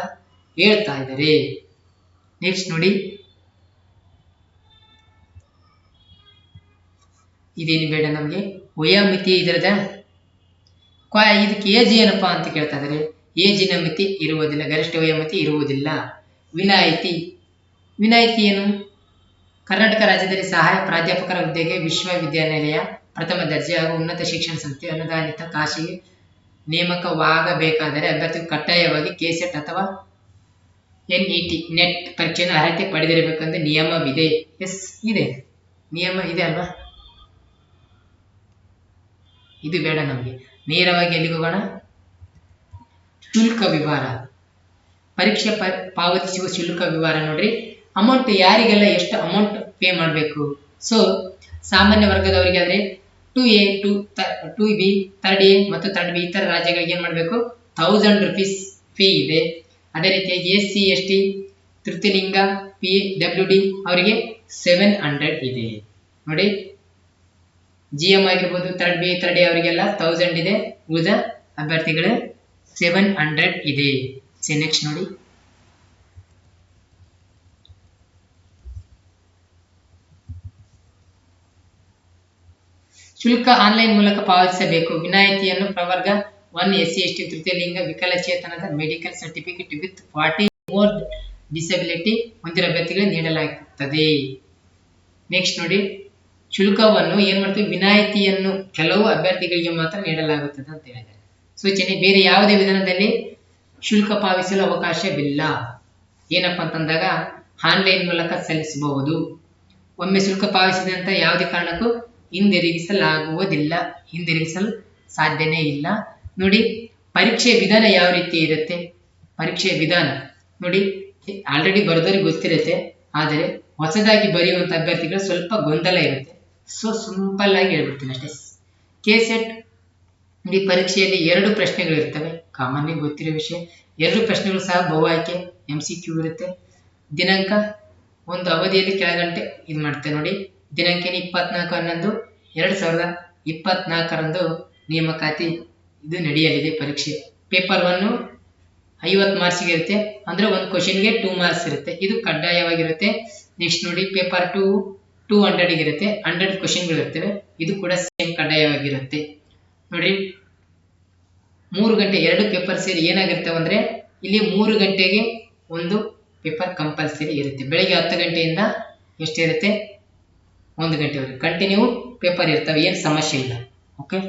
ಹೇಳ್ತಾ ಇದ್ದಾರೆ. ನೆಕ್ಸ್ಟ್ ನೋಡಿ. ಇದೇನು ಬೇಡ ನಮಗೆ? ವಯೋಮಿತಿ ಇದರದ? ಕ್ವಾ ಇದಕ್ಕೆ ಏಜ್ ಏನಪ್ಪಾ ಅಂತ ಕೇಳ್ತಾ ಇದ್ದಾರೆ ಏಜಿನ ಮಿತಿ ಇರುವುದಿಲ್ಲ, ಗರಿಷ್ಠ ವಯೋಮಿತಿ ಇರುವುದಿಲ್ಲ. ವಿನಾಯಿತಿ. ವಿನಾಯಿತಿ ಏನು? ಕರ್ನಾಟಕ ರಾಜ್ಯದಲ್ಲಿ ಸಹಾಯ ಪ್ರಾಧ್ಯಾಪಕರ ಹುದ್ದೆಗೆ ವಿಶ್ವವಿದ್ಯಾನಿಲಯ ಪ್ರಥಮ ದರ್ಜೆ ಹಾಗೂ ಉನ್ನತ ಶಿಕ್ಷಣ ಸಂಸ್ಥೆ ಅನುದಾನಿತ ಖಾಸಗಿ ನೇಮಕವಾಗಬೇಕಾದರೆ ಅಭ್ಯರ್ಥಿ ಕಡ್ಡಾಯವಾಗಿ ಕೆಸೆಟ್ ಅಥವಾ ಎನ್ ಇ ಟಿ ನೆಟ್ ಪರೀಕ್ಷೆಯನ್ನು ಅರ್ಹತೆ ಪಡೆದಿರಬೇಕೆಂದು ನಿಯಮವಿದೆ. ಎಸ್, ಇದೆ. ನಿಯಮ ಇದೆ ಅಲ್ವಾ? ಇದು ಬೇಡ ನಮಗೆ. ನೇರವಾಗಿ ಎಲ್ಲಿಗೆ ಹೋಗೋಣ ಶುಲ್ಕ ವಿವರ. ಪರೀಕ್ಷೆ ಪ, ಪಾವತಿಸುವ ಶುಲ್ಕ ವಿವರ ನೋಡ್ರಿ. ಅಮೌಂಟ್ ಯಾರಿಗೆಲ್ಲ ಎಷ್ಟು ಅಮೌಂಟ್ ಪೇ ಮಾಡಬೇಕು? ಸೊ ಸಾಮಾನ್ಯ ವರ್ಗದವರಿಗೆ ಆದರೆ two A two two B third A ಮತ್ತು ಥರ್ಡ್ ಬಿ ಇತರ ರಾಜ್ಯಗಳಿಗೆ ಏನು ಮಾಡಬೇಕು? ಥೌಸಂಡ್ ರುಪೀಸ್ ಫೀ ಇದೆ. ಅದೇ ರೀತಿಯಾಗಿ ಎಸ್ ಸಿ ಎಸ್ ಟಿ ತೃತೀಯಲಿಂಗ ಪಿ ಡಬ್ಲ್ಯೂ ಡಿ ಅವರಿಗೆ ಸೆವೆನ್ ಹಂಡ್ರೆಡ್ ಇದೆ. ನೋಡಿ. ಜಿ ಎಂ ಆಗಿರ್ಬೋದು ಥರ್ಡ್ ಬಿ ಥರ್ಡ್ ಎ ಅವರಿಗೆಲ್ಲ ತೌಸಂಡ್ ಇದೆ. ಉಳಿದ ಅಭ್ಯರ್ಥಿಗಳು ಸೆವೆನ್ ಹಂಡ್ರೆಡ್ ಇದೆ. ಸಿ ನೆಕ್ಸ್ಟ್ ನೋಡಿ. ಶುಲ್ಕ ಆನ್ಲೈನ್ ಮೂಲಕ ಪಾವತಿಸಬೇಕು. ವಿನಾಯಿತಿಯನ್ನು ಪ್ರವರ್ಗ one S C S T ತೃತೀಯಲಿಂಗ ವಿಕಲಚೇತನದ medical certificate with forty more disability ಹೊಂದಿರೋ ಅಭ್ಯರ್ಥಿಗಳಿಗೆ ನೀಡಲಾಗುತ್ತದೆ. ನೆಕ್ಸ್ಟ್ ನೋಡಿ. ಶುಲ್ಕವನ್ನು ಏನ್ ಮಾಡ್ತೀವಿ? ವಿನಾಯಿತಿಯನ್ನು ಕೆಲವು ಅಭ್ಯರ್ಥಿಗಳಿಗೆ ಮಾತ್ರ ನೀಡಲಾಗುತ್ತದೆ ಅಂತ ಹೇಳಿದ್ದಾರೆ. ಸೂಚನೆ, ಬೇರೆ ಯಾವುದೇ ವಿಧಾನದಲ್ಲಿ ಶುಲ್ಕ ಪಾವತಿಸಲು ಅವಕಾಶವಿಲ್ಲ. ಏನಪ್ಪಾ ಅಂತಂದಾಗ ಆನ್ಲೈನ್ ಮೂಲಕ ಸಲ್ಲಿಸಬಹುದು. ಒಮ್ಮೆ ಶುಲ್ಕ ಪಾವತಿಸಿದಂತ ಯಾವುದೇ ಕಾರಣಕ್ಕೂ ಹಿಂದಿರುಗಿಸಲಾಗುವುದಿಲ್ಲ. ಹಿಂದಿರುಗಿಸಲು ಸಾಧ್ಯನೇ ಇಲ್ಲ. ನೋಡಿ, ಪರೀಕ್ಷೆ ವಿಧಾನ ಯಾವ ರೀತಿ ಇರುತ್ತೆ? ಪರೀಕ್ಷೆಯ ವಿಧಾನ. ನೋಡಿ, ಆಲ್ರೆಡಿ ಬರೆದವ್ರಿಗೆ ಗೊತ್ತಿರುತ್ತೆ, ಆದರೆ ಹೊಸದಾಗಿ ಬರೆಯುವಂತ ಅಭ್ಯರ್ಥಿಗಳು ಸ್ವಲ್ಪ ಗೊಂದಲ ಇರುತ್ತೆ. ಸೊ ಸಿಂಪಲ್ ಆಗಿ ಹೇಳ್ಬಿಡ್ತೀನಿ ಅಷ್ಟೇ. ಕೆ ಸೆಟ್ ಈ ಪರೀಕ್ಷೆಯಲ್ಲಿ ಎರಡು ಪ್ರಶ್ನೆಗಳು ಇರ್ತವೆ. ಆಗಿ ಗೊತ್ತಿರೋ ವಿಷಯ. ಎರಡು ಪ್ರಶ್ನೆಗಳು ಸಹ ಬಹು ಆಯ್ಕೆ ಎಂ ಸಿ ಕ್ಯೂ ಇರುತ್ತೆ. ದಿನಾಂಕ, ಒಂದು ಅವಧಿಯಲ್ಲಿ ಕೆಳಗಂಟೆ ಇದು ಮಾಡ್ತೇವೆ ನೋಡಿ. ದಿನಾಂಕ ಇಪ್ಪತ್ನಾಲ್ಕು ಹನ್ನೊಂದು, ಎರಡು ಸಾವಿರದ ಇಪ್ಪತ್ನಾಲ್ಕರಂದು ನೇಮಕಾತಿ ಇದು ನಡೆಯಲಿದೆ ಪರೀಕ್ಷೆ. ಪೇಪರ್ ಒನ್ನು ಐವತ್ತು ಮಾರ್ಕ್ಸ್ಗೆ ಇರುತ್ತೆ. ಅಂದ್ರೆ ಒಂದು ಕ್ವಶನ್ಗೆ ಟೂ ಮಾರ್ಕ್ಸ್ ಇರುತ್ತೆ. ಇದು ಕಡ್ಡಾಯವಾಗಿರುತ್ತೆ. ನೆಕ್ಸ್ಟ್ ನೋಡಿ ಪೇಪರ್ ಟು ಟೂ ಹಂಡ್ರೆಡ್ ಇರುತ್ತೆ ಹಂಡ್ರೆಡ್ ಕ್ವಶನ್ಗಳು ಇರ್ತವೆ ಇದು ಕೂಡ ಸೇಮ್ ಕಡ್ಡಾಯವಾಗಿರುತ್ತೆ. ನೋಡಿ ಮೂರು ಗಂಟೆ ಎರಡು ಪೇಪರ್ ಸೇರಿ ಏನಾಗಿರ್ತವೆ ಅಂದ್ರೆ, ಇಲ್ಲಿ ಮೂರು ಗಂಟೆಗೆ ಒಂದು ಪೇಪರ್ ಕಂಪಲ್ಸರಿ ಇರುತ್ತೆ. ಬೆಳಿಗ್ಗೆ ಹತ್ತು ಗಂಟೆಯಿಂದ ಎಷ್ಟಿರುತ್ತೆ ಒಂದು ಗಂಟೆವರೆಗೆ ಕಂಟಿನ್ಯೂ ಪೇಪರ್ ಇರ್ತವೆ, ಏನು ಸಮಸ್ಯೆ ಇಲ್ಲ. ಓಕೆ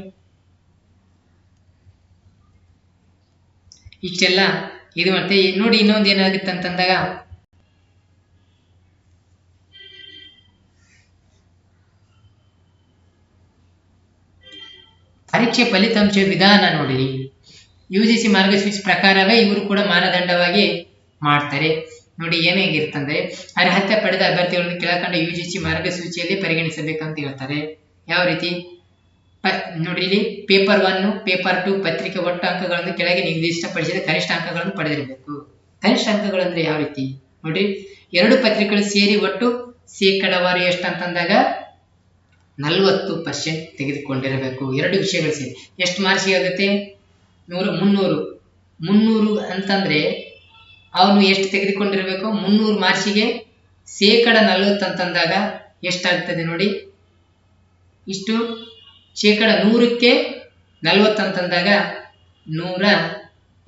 ಇಷ್ಟೆಲ್ಲ. ಇದು ಮತ್ತೆ ನೋಡಿ ಇನ್ನೊಂದು ಏನಾಗುತ್ತೆ ಅಂತಂದಾಗ ಪರೀಕ್ಷೆ ಫಲಿತಾಂಶ ವಿಧಾನ ನೋಡಿರಿ. ಯು ಜಿ ಸಿ ಮಾರ್ಗಸೂಚಿ ಪ್ರಕಾರವೇ ಇವರು ಕೂಡ ಮಾನದಂಡವಾಗಿ ಮಾಡ್ತಾರೆ. ನೋಡಿ ಏನಾಗಿರ್ತಂದ್ರೆ ಅರ್ಹತೆ ಪಡೆದ ಅಭ್ಯರ್ಥಿಗಳನ್ನು ಕೆಳಕಂಡ ಯು ಜಿ ಸಿ ಮಾರ್ಗಸೂಚಿಯಲ್ಲಿ ಪರಿಗಣಿಸಬೇಕಂತ ಹೇಳ್ತಾರೆ. ಯಾವ ರೀತಿ? ಪ, ನೋಡಿ ಪೇಪರ್ ಒನ್ ಪೇಪರ್ ಟು ಪತ್ರಿಕೆ ಒಟ್ಟು ಅಂಕಗಳನ್ನು ಕೆಳಗೆ ನಿರ್ದಿಷ್ಟಪಡಿಸಿದ ಕನಿಷ್ಠ ಅಂಕಗಳನ್ನು ಪಡೆದಿರಬೇಕು. ಕನಿಷ್ಠ ಅಂಕಗಳು ಅಂದ್ರೆ ಯಾವ ರೀತಿ? ನೋಡಿ, ಎರಡು ಪತ್ರಿಕೆಗಳು ಸೇರಿ ಒಟ್ಟು ಶೇಕಡವಾರು ಎಷ್ಟು ಅಂತಂದಾಗ ನಲವತ್ತು ಪರ್ಸೆಂಟ್ ತೆಗೆದುಕೊಂಡಿರಬೇಕು. ಎರಡು ವಿಷಯಗಳು ಸೇರಿ. ಎಷ್ಟು ಮಾರ್ಕ್ಸಿಗೆ ಆಗುತ್ತೆ ನೂರು, ಮುನ್ನೂರು. ಮುನ್ನೂರು ಅಂತಂದ್ರೆ ಅವನು ಎಷ್ಟು ತೆಗೆದುಕೊಂಡಿರಬೇಕು? ಮುನ್ನೂರು ಮಾರ್ಕ್ಸಿಗೆ ಶೇಕಡ ನಲವತ್ತು ಅಂತಂದಾಗ ಎಷ್ಟಾಗ್ತದೆ ನೋಡಿ? ಇಷ್ಟು? ಶೇಕಡ ನೂರಕ್ಕೆ ನಲವತ್ತು ಅಂತಂದಾಗ ನೂರ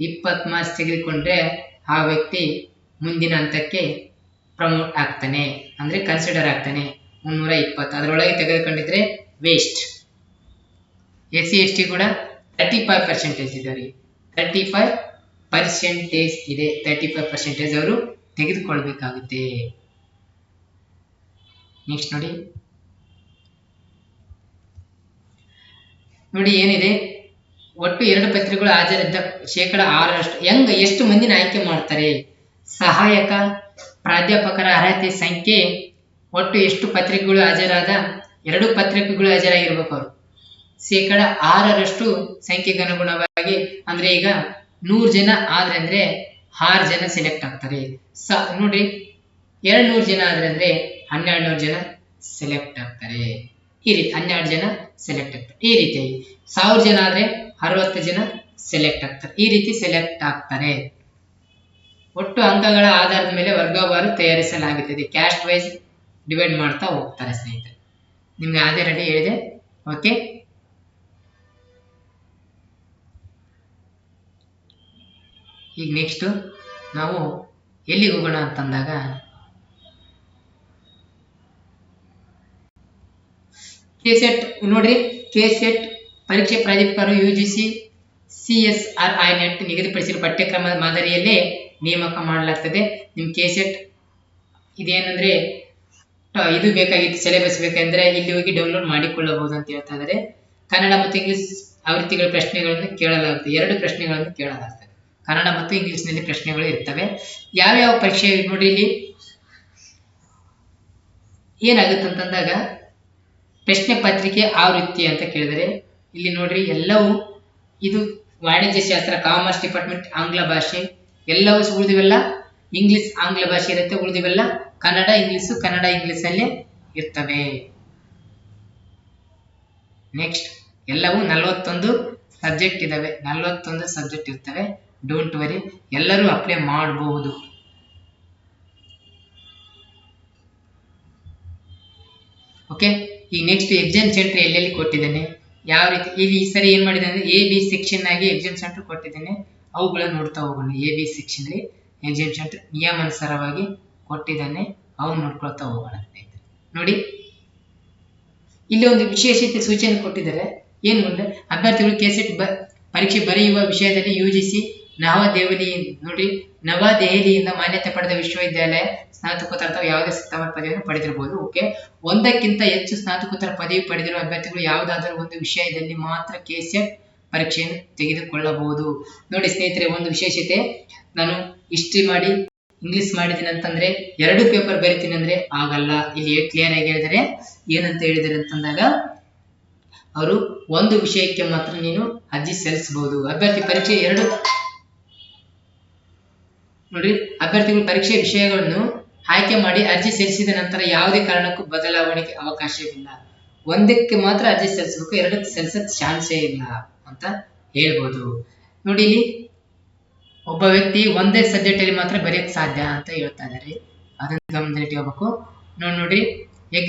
ಇಪ್ಪತ್ತು ಮಾರ್ಕ್ಸ್ ತೆಗೆದುಕೊಂಡ್ರೆ ಆ ವ್ಯಕ್ತಿ ಮುಂದಿನ ಹಂತಕ್ಕೆ ಪ್ರಮೋಟ್ ಆಗ್ತಾನೆ. ಅಂದ್ರೆ ಕನ್ಸಿಡರ್ ಆಗ್ತಾನೆ. ಮುನ್ನೂರ ಇಪ್ಪತ್ತು ಅದರೊಳಗೆ ತೆಗೆದುಕೊಂಡಿದ್ರೆ ವೇಸ್ಟ್ ಎಸ್ ಸಿ ಎಸ್ ಟಿ ಕೂಡ ತರ್ಟಿ ಫೈವ್ ಪರ್ಸೆಂಟೇಜ್ ಇದ್ದಾರೆ ತರ್ಟಿ ಫೈವ್ ಪರ್ಸೆಂಟೇಜ್ ಇದೆ. ತರ್ಟಿ ಫೈವ್ ಪರ್ಸೆಂಟೇಜ್ ಅವರು ತೆಗೆದುಕೊಳ್ಬೇಕಾಗುತ್ತೆ. ನೆಕ್ಸ್ಟ್ ನೋಡಿ. ನೋಡಿ ಏನಿದೆ? ಒಟ್ಟು ಎರಡು ಪತ್ರಿಕೆಗಳು ಹಾಜರಿದ್ದ ಶೇಕಡ ಆರರಷ್ಟು. ಹೆಂಗ್ ಎಷ್ಟು ಮಂದಿನ ಆಯ್ಕೆ ಮಾಡ್ತಾರೆ? ಸಹಾಯಕ ಪ್ರಾಧ್ಯಾಪಕರ ಅರ್ಹತೆ ಸಂಖ್ಯೆ ಒಟ್ಟು ಎಷ್ಟು ಪತ್ರಿಕೆಗಳು ಹಾಜರಾದ? ಎರಡು ಪತ್ರಿಕೆಗಳು ಹಾಜರಾಗಿರ್ಬೇಕು ಅವರು. ಶೇಕಡ ಆರರಷ್ಟು ಸಂಖ್ಯೆಗೆ ಅನುಗುಣವಾಗಿ ಅಂದ್ರೆ ಈಗ ನೂರು ಜನ ಆದ್ರೆ ಅಂದ್ರೆ ಆರು ಜನ ಸೆಲೆಕ್ಟ್ ಆಗ್ತಾರೆ. ಸ, ನೋಡ್ರಿ ಎರಡು ನೂರು ಜನ ಆದ್ರೆ ಅಂದ್ರೆ ಹನ್ನೆರಡು ನೂರು ಜನ ಸೆಲೆಕ್ಟ್ ಆಗ್ತಾರೆ. ಈ ರೀತಿ ಹನ್ನೆರಡು ಜನ ಸೆಲೆಕ್ಟ್ ಆಗ್ತಾರೆ. ಈ ರೀತಿಯಾಗಿ ಸಾವಿರ ಜನ ಆದ್ರೆ ಅರವತ್ತು ಜನ ಸೆಲೆಕ್ಟ್ ಆಗ್ತಾರೆ. ಈ ರೀತಿ ಸೆಲೆಕ್ಟ್ ಆಗ್ತಾರೆ. ಒಟ್ಟು ಅಂಕಗಳ ಆಧಾರದ ಮೇಲೆ ವರ್ಗವಾರು ತಯಾರಿಸಲಾಗುತ್ತದೆ. ಕ್ಯಾಸ್ಟ್ ವೈಸ್ ಡಿವೈಡ್ ಮಾಡ್ತಾ ಹೋಗ್ತಾರೆ ಸ್ನೇಹಿತರೆ. ನಿಮ್ಗೆ ರೆಡಿ ಹೇಳಿದೆ? ಓಕೆ ಈಗ ನೆಕ್ಸ್ಟ್ ನಾವು ಎಲ್ಲಿಗೆ ಹೋಗೋಣ ಅಂತಂದಾಗ ಕೆ ಸೆಟ್ ನೋಡ್ರಿ ಕೆ ಸೆಟ್ ಪರೀಕ್ಷೆ ಪ್ರಾಧಿಕಾರ U G C C S I R NET ನಿಗದಿಪಡಿಸಿರುವ ಪಠ್ಯಕ್ರಮದ ಮಾದರಿಯಲ್ಲೇ ನೇಮಕ ಮಾಡಲಾಗ್ತದೆ. ನಿಮ್ಮ ಕೆ ಸೆಟ್ ಇದೇನಂದ್ರೆ ಇದು ಬೇಕಾಗಿತ್ತು ಸಿಲೆಬಸ್ ಬೇಕಂದ್ರೆ ಇಲ್ಲಿ ಹೋಗಿ ಡೌನ್ಲೋಡ್ ಮಾಡಿಕೊಳ್ಳಬಹುದು ಅಂತ ಹೇಳ್ತಾ ಕನ್ನಡ ಮತ್ತು ಇಂಗ್ಲಿಷ್ ಆವೃತ್ತಿಗಳ ಪ್ರಶ್ನೆಗಳನ್ನು ಕೇಳಲಾಗುತ್ತೆ ಎರಡು ಪ್ರಶ್ನೆಗಳನ್ನು ಕೇಳಲಾಗ್ತದೆ. ಕನ್ನಡ ಮತ್ತು ಇಂಗ್ಲಿಷ್ನಲ್ಲಿ ಪ್ರಶ್ನೆಗಳು ಇರ್ತವೆ. ಯಾವ್ಯಾವ ಪರೀಕ್ಷೆ ನೋಡಿ ಇಲ್ಲಿ? ಏನಾಗುತ್ತೆ ಅಂತಂದಾಗ, ಪ್ರಶ್ನೆ ಪತ್ರಿಕೆ ಆವೃತ್ತಿ ಅಂತ ಕೇಳಿದರೆ, ಇಲ್ಲಿ ನೋಡ್ರಿ ಎಲ್ಲವೂ ಇದು ವಾಣಿಜ್ಯ ಶಾಸ್ತ್ರ, ಕಾಮರ್ಸ್ ಡಿಪಾರ್ಟ್ಮೆಂಟ್, ಆಂಗ್ಲ ಭಾಷೆ, ಎಲ್ಲವೂ ಉಳಿದಿವೆಲ್ಲ? ಇಂಗ್ಲಿಷ್ ಆಂಗ್ಲ ಭಾಷೆ ಇರುತ್ತೆ, ಉಳಿದಿವೆಲ್ಲ? ಕನ್ನಡ ಇಂಗ್ಲಿಷ್ ಕನ್ನಡ ಇಂಗ್ಲಿಷ್ ಅಲ್ಲಿ ಇರ್ತವೆ. ನೆಕ್ಸ್ಟ್ ಎಲ್ಲವೂ ನಲವತ್ತೊಂದು ಸಬ್ಜೆಕ್ಟ್ ಇದಾವೆ. ನಲವತ್ತೊಂದು ಸಬ್ಜೆಕ್ಟ್ ಇರ್ತವೆ. ಡೋಂಟ್ ವರಿ ಎಲ್ಲರೂ ಅಪ್ಲೈ ಮಾಡಬಹುದು ಓಕೆ ಈಗ ನೆಕ್ಸ್ಟ್ ಎಕ್ಸಾಮ್ ಸೆಂಟರ್ ಎಲ್ಲೆಲ್ಲಿ ಕೊಟ್ಟಿದ್ದೇನೆ? ಯಾವ ರೀತಿ? ಇಲ್ಲಿ ಈ ಸರಿ ಏನ್ ಮಾಡಿದೆ ಅಂದ್ರೆ ಎ ಬಿ ಸೆಕ್ಷನ್ ಆಗಿ ಎಕ್ಸಾಮ್ ಸೆಂಟರ್ ಕೊಟ್ಟಿದ್ದೇನೆ. ಅವುಗಳನ್ನ ನೋಡ್ತಾ ಹೋಗೋಣ. ಎ ಬಿ ಸೆಕ್ಷನ್ ಅಲ್ಲಿ ಎಕ್ಸಾಮ್ ಸೆಂಟರ್ ನಿಯಮಾನುಸಾರವಾಗಿ ಕೊಟ್ಟಿದ್ದಾನೆ, ಅವನು ನೋಡ್ಕೊಳ್ತಾ ಹೋಗೋಣ ನೋಡಿ, ಇಲ್ಲಿ ಒಂದು ವಿಶೇಷತೆ ಸೂಚನೆ ಕೊಟ್ಟಿದ್ದಾರೆ. ಏನು ಮುಂದೆ? ಅಭ್ಯರ್ಥಿಗಳು ಕೆಸೆಟ್ ಬ, ಪರೀಕ್ಷೆ ಬರೆಯುವ ವಿಷಯದಲ್ಲಿ ಯು ಜಿ ಸಿ ನವದೆಹಲಿ, ನೋಡಿ, ನವದೆಹಲಿಯಿಂದ ಮಾನ್ಯತೆ ಪಡೆದ ವಿಶ್ವವಿದ್ಯಾಲಯ ಸ್ನಾತಕೋತ್ತರ ಅಥವಾ ಯಾವುದೇ ಸ್ಥಾವರ ಪದವಿಯನ್ನು ಪಡೆದಿರಬಹುದು. ಓಕೆ ಒಂದಕ್ಕಿಂತ ಹೆಚ್ಚು ಸ್ನಾತಕೋತ್ತರ ಪದವಿ ಪಡೆದಿರುವ ಅಭ್ಯರ್ಥಿಗಳು ಯಾವುದಾದರೂ ಒಂದು ವಿಷಯದಲ್ಲಿ ಮಾತ್ರ ಕೆಸೆಟ್ ಪರೀಕ್ಷೆಯನ್ನು ತೆಗೆದುಕೊಳ್ಳಬಹುದು. ನೋಡಿ ಸ್ನೇಹಿತರೆ, ಒಂದು ವಿಶೇಷತೆ ನಾನು ಹಿಸ್ಟ್ರಿ ಮಾಡಿ ಇಂಗ್ಲಿಷ್ ಮಾಡಿದ್ದೀನಿ ಅಂತಂದ್ರೆ, ಎರಡು ಪೇಪರ್ ಬರಿತೀನಿ ಅಂದ್ರೆ ಆಗಲ್ಲ. ಇಲ್ಲಿ ಕ್ಲಿಯರ್ ಆಗಿ ಹೇಳಿದರೆ. ಏನಂತ ಹೇಳಿದ್ರೆ ಅಂತಂದಾಗ, ಅವರು ಒಂದು ವಿಷಯಕ್ಕೆ ಮಾತ್ರ ನೀನು ಅರ್ಜಿ ಸಲ್ಲಿಸಬಹುದು. ಅಭ್ಯರ್ಥಿ ಪರೀಕ್ಷೆ ಎರಡು ನೋಡ್ರಿ ಅಭ್ಯರ್ಥಿಗಳು ಪರೀಕ್ಷೆ ವಿಷಯಗಳನ್ನು ಆಯ್ಕೆ ಮಾಡಿ ಅರ್ಜಿ ಸಲ್ಲಿಸಿದ ನಂತರ ಯಾವುದೇ ಕಾರಣಕ್ಕೂ ಬದಲಾವಣೆಗೆ ಅವಕಾಶವಿಲ್ಲ. ಒಂದಕ್ಕೆ ಮಾತ್ರ ಅರ್ಜಿ ಸಲ್ಲಿಸಬೇಕು, ಎರಡಕ್ಕೆ ಸಲ್ಲಿಸಕ್ ಚಾನ್ಸೇ ಇಲ್ಲ ಅಂತ ಹೇಳ್ಬೋದು. ನೋಡಿ, ಇಲ್ಲಿ ಒಬ್ಬ ವ್ಯಕ್ತಿ ಒಂದೇ ಸಬ್ಜೆಕ್ಟ್ ಅಲ್ಲಿ ಮಾತ್ರ ಬರೆಯಕ್ ಸಾಧ್ಯ ಅಂತ ಹೇಳ್ತಾ ಇದ್ದಾರೆ ಅದನ್ನ ಗಮನದಲ್ಲಿಟ್ಕೋಬೇಕು. ನೋಡಿ ನೋಡ್ರಿ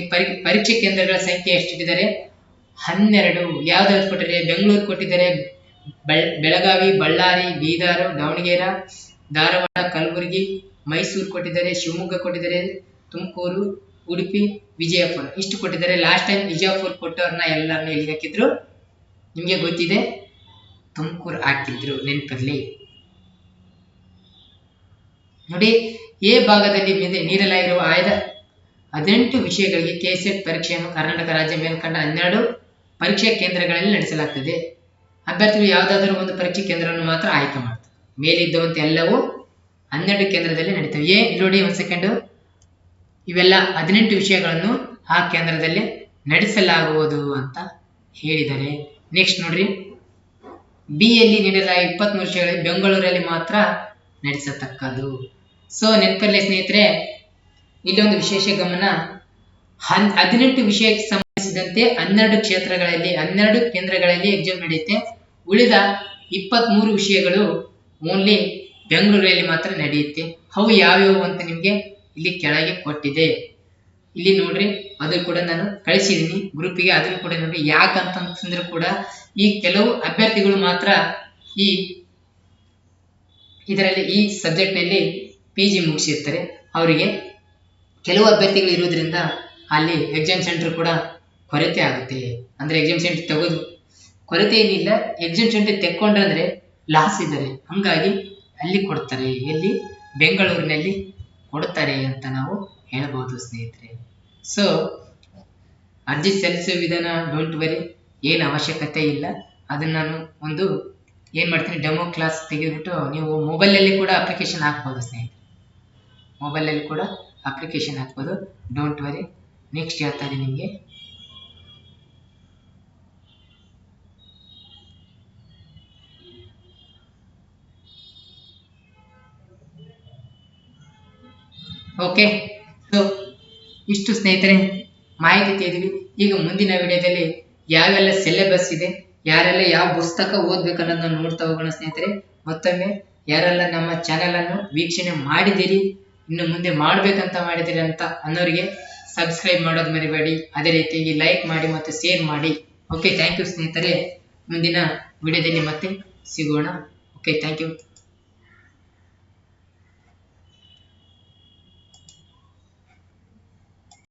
ಪರಿ, ಪರೀಕ್ಷೆ ಕೇಂದ್ರಗಳ ಸಂಖ್ಯೆ ಎಷ್ಟಿಟ್ಟಿದ್ದಾರೆ? ಹನ್ನೆರಡು. ಯಾವ್ದಾದ್ರು ಕೊಟ್ಟಿದ್ದಾರೆ? ಬೆಂಗಳೂರು ಕೊಟ್ಟಿದ್ದಾರೆ. ಬೆಳ್- ಬೆಳಗಾವಿ, ಬಳ್ಳಾರಿ, ಬೀದರ್, ದಾವಣಗೆರೆ, ಧಾರವಾಡ, ಕಲಬುರಗಿ, ಮೈಸೂರು ಕೊಟ್ಟಿದ್ದಾರೆ, ಶಿವಮೊಗ್ಗ ಕೊಟ್ಟಿದ್ದಾರೆ, ತುಮಕೂರು, ಉಡುಪಿ, ವಿಜಯಪುರ. ಇಷ್ಟು ಕೊಟ್ಟಿದ್ದಾರೆ. ಲಾಸ್ಟ್ ಟೈಮ್ ವಿಜಯಪುರ ಕೊಟ್ಟವ್ರನ್ನ ಎಲ್ಲರನ್ನ ಎಲ್ಲಿ ಹಾಕಿದ್ರು? ನಿಮ್ಗೆ ಗೊತ್ತಿದೆ? ತುಮಕೂರು ಹಾಕಿದ್ರು. ನೆನಪಿರ್ಲಿ ನೋಡಿ, ಎ ಭಾಗದಲ್ಲಿ ಮೇಲೆ ನೀಡಲಾಗಿರುವ ಆಯ್ದ ಹದಿನೆಂಟು ವಿಷಯಗಳಿಗೆ ಕೆಸೆಟ್ ಪರೀಕ್ಷೆಯನ್ನು ಕರ್ನಾಟಕ ರಾಜ್ಯ ಮೇಲ್ಕಂಡ ಹನ್ನೆರಡು ಪರೀಕ್ಷಾ ಕೇಂದ್ರಗಳಲ್ಲಿ ನಡೆಸಲಾಗ್ತದೆ. ಅಭ್ಯರ್ಥಿಗಳು ಯಾವುದಾದರೂ ಒಂದು ಪರೀಕ್ಷೆ ಕೇಂದ್ರವನ್ನು ಮಾತ್ರ ಆಯ್ಕೆ ಮಾಡ್ತಾರೆ. ಮೇಲಿದ್ದವಂತೆ ಎಲ್ಲವೂ ಹನ್ನೆರಡು ಕೇಂದ್ರದಲ್ಲಿ ನಡೀತವೆ. ಎ ನೋಡಿ ಒಂದು ಸೆಕೆಂಡು ಇವೆಲ್ಲ ಹದಿನೆಂಟು ವಿಷಯಗಳನ್ನು ಆ ಕೇಂದ್ರದಲ್ಲಿ ನಡೆಸಲಾಗುವುದು ಅಂತ ಹೇಳಿದ್ದಾರೆ. ನೆಕ್ಸ್ಟ್ ನೋಡ್ರಿ. ಬಿ ಯಲ್ಲಿ ನೀಡಲಾದ ಇಪ್ಪತ್ಮೂರು ವಿಷಯಗಳಲ್ಲಿ ಬೆಂಗಳೂರಲ್ಲಿ ಮಾತ್ರ ನಡೆಸತಕ್ಕದ್ದು. ಸೊ ನೆನಪಲ್ಲಿ ಸ್ನೇಹಿತರೆ ಇಲ್ಲೊಂದು ವಿಶೇಷ ಗಮನ. ಹನ್, ಹದಿನೆಂಟು ವಿಷಯಕ್ಕೆ ಸಂಬಂಧಿಸಿದಂತೆ ಹನ್ನೆರಡು ಕ್ಷೇತ್ರಗಳಲ್ಲಿ, ಹನ್ನೆರಡು ಕೇಂದ್ರಗಳಲ್ಲಿ ಎಕ್ಸಾಮ್ ನಡೆಯುತ್ತೆ. ಉಳಿದ ಇಪ್ಪತ್ತ್ಮೂರು ವಿಷಯಗಳು ಓನ್ಲಿ ಬೆಂಗಳೂರಲ್ಲಿ ಮಾತ್ರ ನಡೆಯುತ್ತೆ. ಅವು ಯಾವ್ಯಾವು ಅಂತ ನಿಮಗೆ ಇಲ್ಲಿ ಕೆಳಗೆ ಕೊಟ್ಟಿದೆ. ಇಲ್ಲಿ ನೋಡ್ರಿ, ಅದು ಕೂಡ ನಾನು ಕಳಿಸಿದ್ದೀನಿ ಗ್ರೂಪಿಗೆ ಅದನ್ನು ಕೂಡ ನೋಡಿ ಯಾಕಂತಂದ್ರೆ ಕೂಡ ಈ ಕೆಲವು ಅಭ್ಯರ್ಥಿಗಳು ಮಾತ್ರ ಈ ಇದರಲ್ಲಿ, ಈ ಸಬ್ಜೆಕ್ಟ್ನಲ್ಲಿ ಪಿ ಜಿ ಮುಗಿಸಿರ್ತಾರೆ. ಅವರಿಗೆ ಕೆಲವು ಅಭ್ಯರ್ಥಿಗಳು ಇರೋದ್ರಿಂದ ಅಲ್ಲಿ ಎಕ್ಸಾಮ್ ಸೆಂಟರ್ ಕೂಡ ಕೊರತೆ ಆಗುತ್ತೆ. ಅಂದ್ರೆ ಎಕ್ಸಾಮ್ ಸೆಂಟರ್ ತೆಗೆದು ಕೊರತೆ ಏನಿಲ್ಲ. ಎಕ್ಸಾಮ್ ಸೆಂಟರ್ ತೆಕ್ಕೊಂಡ್ರೆ ಲಾಸ್ ಇದ್ದಾರೆ. ಹಂಗಾಗಿ ಅಲ್ಲಿ ಕೊಡ್ತಾರೆ. ಎಲ್ಲಿ? ಬೆಂಗಳೂರಿನಲ್ಲಿ ಕೊಡ್ತಾರೆ ಅಂತ ನಾವು ಹೇಳ್ಬೋದು ಸ್ನೇಹಿತರೆ. ಸೊ ಅರ್ಜಿ ಸಲ್ಲಿಸೋ ವಿಧಾನ ಡೋಂಟ್ ವರಿ ಏನು ಅವಶ್ಯಕತೆ ಇಲ್ಲ. ಅದನ್ನ ನಾನು ಒಂದು ಏನು ಮಾಡ್ತೀನಿ? ಡೆಮೋ ಕ್ಲಾಸ್ ತೆಗೆದುಬಿಟ್ಟು ನೀವು ಮೊಬೈಲಲ್ಲಿ ಕೂಡ ಅಪ್ಲಿಕೇಶನ್ ಹಾಕ್ಬೋದು ಸ್ನೇಹಿತರೆ. ಮೊಬೈಲಲ್ಲಿ ಕೂಡ ಅಪ್ಲಿಕೇಶನ್ ಹಾಕ್ಬೋದು. ಡೋಂಟ್ ವರಿ ನೆಕ್ಸ್ಟ್ ಹೇಳ್ತಾರೆ ನಿಮಗೆ. ಓಕೆ ಸೊ ಇಷ್ಟು ಸ್ನೇಹಿತರೆ, ಮಾಹಿತಿ ತಿಳಿದ್ವಿ. ಈಗ ಮುಂದಿನ ವಿಡಿಯೋದಲ್ಲಿ ಯಾವೆಲ್ಲ ಸಿಲೆಬಸ್ ಇದೆ, ಯಾರೆಲ್ಲ ಯಾವ ಪುಸ್ತಕ ಓದ್ಬೇಕು ಅನ್ನೋದನ್ನ ನೋಡ್ತಾ ಹೋಗೋಣ ಸ್ನೇಹಿತರೆ. ಮತ್ತೊಮ್ಮೆ ಯಾರೆಲ್ಲ ನಮ್ಮ ಚಾನೆಲ್ ಅನ್ನು ವೀಕ್ಷಣೆ ಮಾಡಿದ್ದೀರಿ ಇನ್ನು ಮುಂದೆ ಮಾಡ್ಬೇಕಂತ ಮಾಡಿದ್ರೆ ಅಂತ ಅನ್ನೋರಿಗೆ ಸಬ್ಸ್ಕ್ರೈಬ್ ಮಾಡೋದು ಮರಿಬೇಡಿ. ಅದೇ ರೀತಿಯಾಗಿ ಲೈಕ್ ಮಾಡಿ ಮತ್ತು ಶೇರ್ ಮಾಡಿ. ಓಕೆ ಥ್ಯಾಂಕ್ ಯು ಸ್ನೇಹಿತರೆ. ಮುಂದಿನ ವಿಡಿಯೋದಲ್ಲಿ ಮತ್ತೆ ಸಿಗೋಣ. Okay thank you